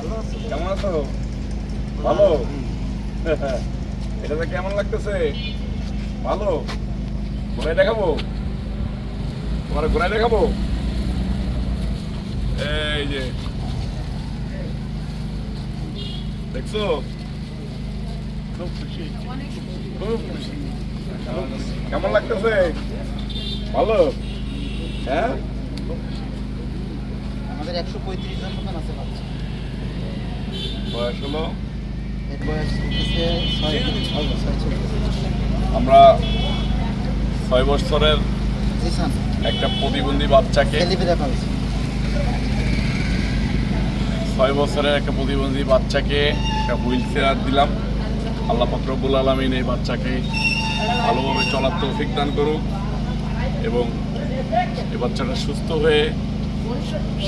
আছো ভালো এটাতে কেমন লাগতেছে? ভালো? ঘোরায় দেখাবো? তোমার ঘোরায় দেখাবো? এই যে। দেখছ? খুব খুশি। খুব খুশি। কেমন লাগতেছে? ভালো? হ্যাঁ? আমাদের একশো পঁয়ত্রিশ জন মতন আছে বাচ্চা। বয়স হলো? আমরা ছয় বছরের একটা প্রতিবন্ধী বাচ্চাকে ছয় বছরের একটা প্রতিবন্ধী বাচ্চাকে একটা হুইল চেয়ার দিলাম। আল্লাহ ফকরবুল আলমিন এই বাচ্চাকে ভালোভাবে চলার তৌফিক দান করুক এবং এই বাচ্চাটা সুস্থ হয়ে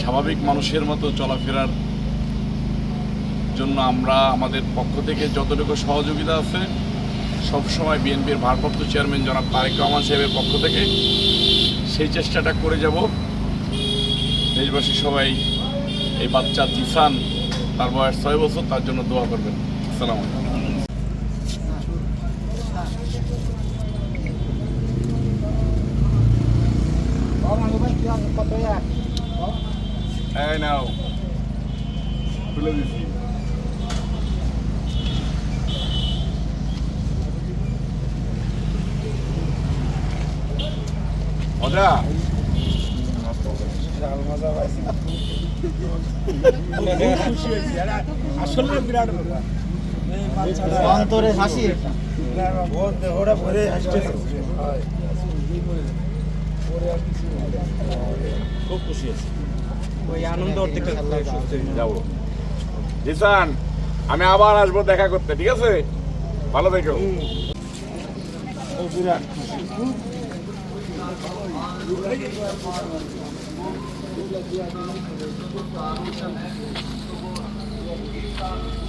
স্বাভাবিক মানুষের মতো চলাফেরার জন্য আমরা আমাদের পক্ষ থেকে যতটুকু সহযোগিতা আছে সবসময় বিএনপির ভারপ্রাপ্ত চেয়ারম্যান জনাব তারেক রহমান সাহেবের পক্ষ থেকে সেই চেষ্টাটা করে যাব। দেশবাসী সবাই, এই বাচ্চা জিসান, তার বয়স ছয় বছর, তার জন্য দোয়া করবেন। আসসালামু এই নাও খুলে দিছি। মজা আসলে বিরাট ব্যাপার এই বাচ্চাটা অন্তরে হাসি ওর ভরে হাসতেছে খুব খুশি আছে। ওই আনন্দ যাব। জিসান আমি আবার আসব দেখা করতে ঠিক আছে? ভালো থেকো। ও বিরাট খুশি है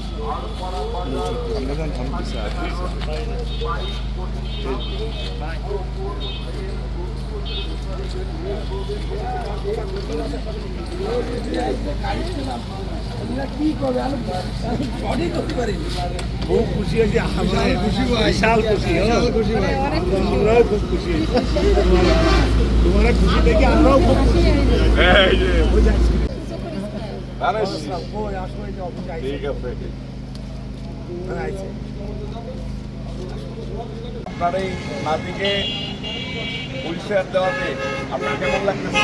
খুব খুশি হয়েছি আমরা খুশি বিশাল খুশি আমরাও খুব খুশি তোমার খুশি দেখে আমরাও খুব খুশি এই যে আরে ওই আসো এই যে অফিসে আইছে ঠিক আছে। আপনার এই নাতিকে হুইলচেয়ার দেওয়াতে আপনার কেমন লাগতেছে?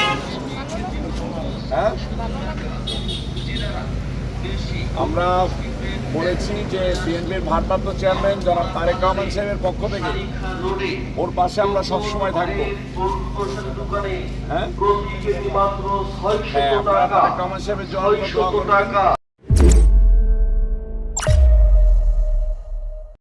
হ্যাঁ? আমরা বলেছি যে বিএনপির ভারপ্রাপ্ত চেয়ারম্যান জনাব তারেক রহমান সাহেবের পক্ষ থেকে ওর পাশে আমরা সবসময় থাকব। হ্যাঁ? হ্যাঁ তারেক রহমান সাহেবের জন্য